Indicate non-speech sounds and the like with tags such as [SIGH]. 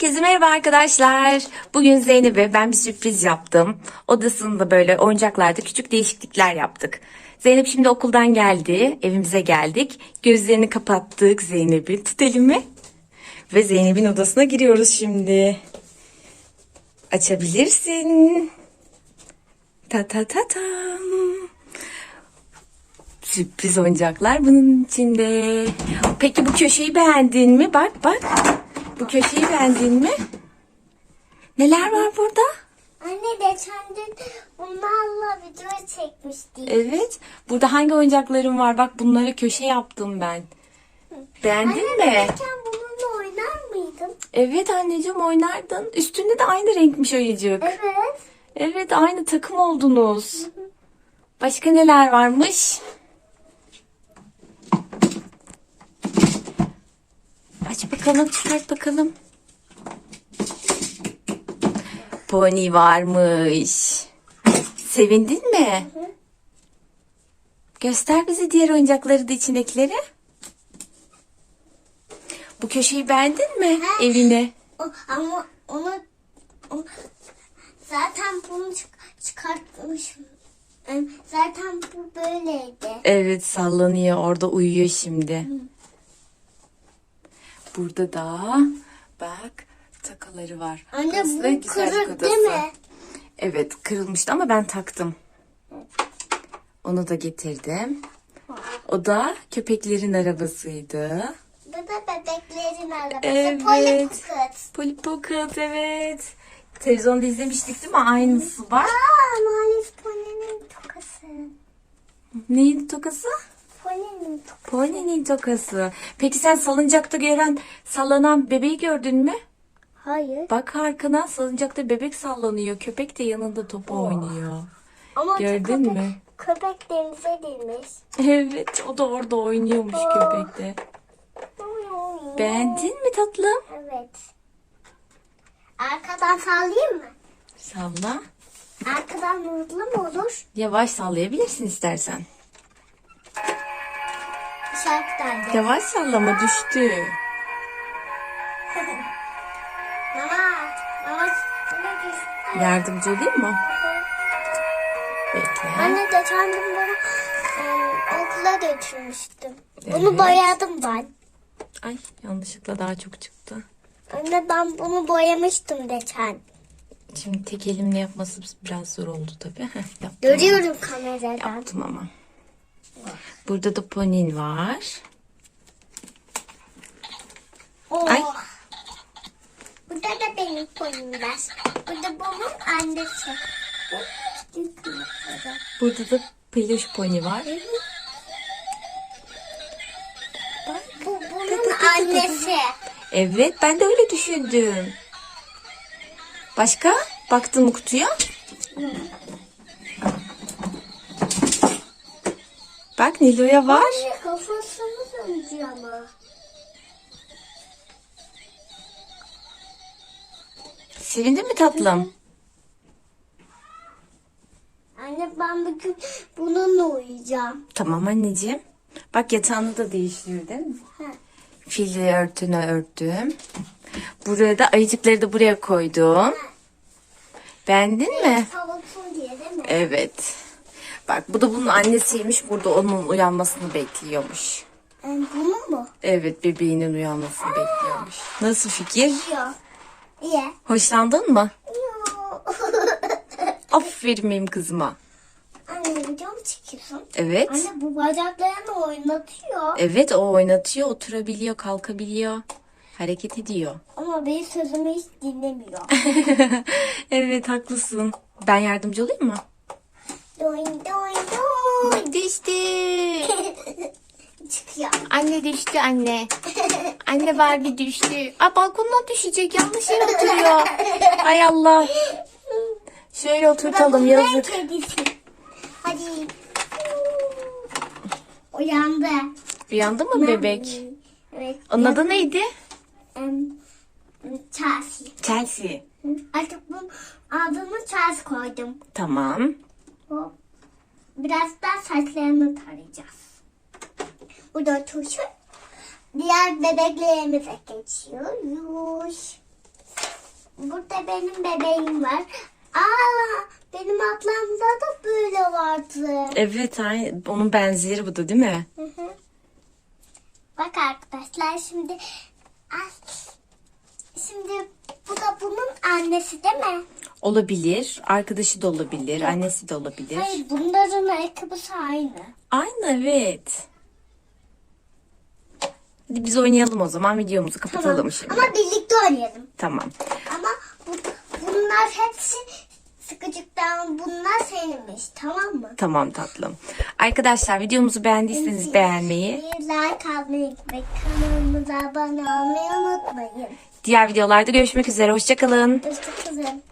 Herkese merhaba arkadaşlar. Bugün Zeynep'e ben bir sürpriz yaptım. Odasında böyle oyuncaklarda küçük değişiklikler yaptık. Zeynep şimdi okuldan geldi. Evimize geldik. Gözlerini kapattık Zeynep'i. Tut elimi. Ve Zeynep'in odasına giriyoruz şimdi. Açabilirsin. Ta ta ta tam. Sürpriz oyuncaklar bunun içinde. Peki bu köşeyi beğendin mi? Bak bak. Bu köşeyi beğendin mi? Neler var burada? Anne geçen gün bunlarla video çekmiştik. Evet. Burada hangi oyuncaklarım var? Bak bunları köşe yaptım ben. Beğendin Anne mi? geçen bununla oynar mıydın? Evet anneciğim oynardın. Üstünde de aynı renkmiş ayıcık. Evet. Evet aynı takım oldunuz. Başka neler varmış? Aç bakalım çıkart bakalım. Pony varmış. Sevindin mi? Göster bize diğer oyuncakları da içindekileri. Bu köşeyi beğendin mi evine? O, ama onu, zaten bunu çık- çıkartmışım. Zaten bu böyleydi. Evet sallanıyor orada uyuyor şimdi. Burada da bak takaları var. Anne da bu güzellik kırık odası. değil mi? Evet kırılmıştı ama ben taktım. Onu da getirdim. O da köpeklerin arabasıydı. Bu da bebeklerin arabası. Evet. Polly Pocket. Polly Pocket evet. Televizyonda izlemiştik değil mi? Aynısı var. Aa, Malis Pony'nin tokası. Neydi tokası? Pony'nin tokası. Pony'nin tokası. Peki sen salıncakta gören sallanan bebeği gördün mü? Hayır. Bak arkana salıncakta bebek sallanıyor. Köpek de yanında top oynuyor. Ama Gördün köpek, mü? Köpek denize girmiş. Evet o da orada oynuyormuş köpekte. Beğendin mi tatlım? Evet. Arkadan sallayayım mı? Salla. Arkadan hızlı mı olur? Yavaş sallayabilirsin istersen. Da. Yavaş sallama düştü. [LAUGHS] Mama, mama, mama düştü. Yardımcı olayım mı? Bekle. Anne geçen gün bunu e, okula götürmüştüm. Bunu Evet. boyadım ben. Ay yanlışlıkla daha çok çıktı. Anne ben bunu boyamıştım geçen. Şimdi tek elimle yapması biraz zor oldu tabii. Heh, yaptım. Görüyorum kameradan. Yaptım ama. Burada da ponin var. Oo. Ay. Burada da benim polim var. Burada bunun annesi. Burada da peluş pony var. Bu bunun annesi. Evet ben de öyle düşündüm. Başka? Baktın mı kutuya? Bak Nilo'ya var. Anne kafasını dönüyor ama. Sevindin mi tatlım? Anne ben bugün bununla uyuyacağım. Tamam anneciğim. Bak yatağını da değiştiriyor değil mi? Fili örtünü örttüm. Buraya da ayıcıkları da buraya koydum. Beğendin mi? Diye değil mi? Evet. Bak bu da bunun annesiymiş. Burada onun uyanmasını bekliyormuş. E, bunun mu? Evet bebeğinin uyanmasını bekliyormuş. Nasıl fikir? Yok. İyi. Hoşlandın mı? Yok. [LAUGHS] Aferin benim kızıma. Anne video mu çekiyorsun? Evet. Anne bu bacaklarını oynatıyor. Evet o oynatıyor, oturabiliyor, kalkabiliyor. Hareket ediyor. Ama benim sözümü hiç dinlemiyor. [LAUGHS] evet haklısın. Ben yardımcı olayım mı? Doin doin doin. Düştü. [LAUGHS] Çıkıyor. Anne düştü anne. Anne Barbie düştü. Aa balkondan düşecek. Yanlış yere oturuyor. Ay Allah. Şöyle oturtalım Ben yazık. kedisi. Hadi. Uyandı. Uyandı mı bebek? Evet. Onun adı neydi? Chelsea. Chelsea. Artık bunun adını Chelsea koydum. Tamam. Hop. Birazdan saçlarını tarayacağız. Bu da tuşu. Diğer bebeklerimize geçiyoruz. burada benim bebeğim var. Aa benim ablamda da böyle vardı. Evet aynı. Onun benzeri bu da değil mi? Hı hı. Bak arkadaşlar şimdi şimdi bu da bunun annesi değil mi? Olabilir. Arkadaşı da olabilir. Annesi de olabilir. Hayır bunların ayakkabısı aynı. Aynı evet. Hadi biz oynayalım o zaman. Videomuzu kapatalım şimdi. Ama birlikte oynayalım. Tamam. Ama bu, bunlar hepsi sıkıcıktan bunlar seninmiş tamam mı? Tamam tatlım. Arkadaşlar videomuzu beğendiyseniz beğenmeyi, Bir like almayı ve kanalımıza abone olmayı unutmayın. diğer videolarda görüşmek üzere. Hoşçakalın. Hoşçakalın.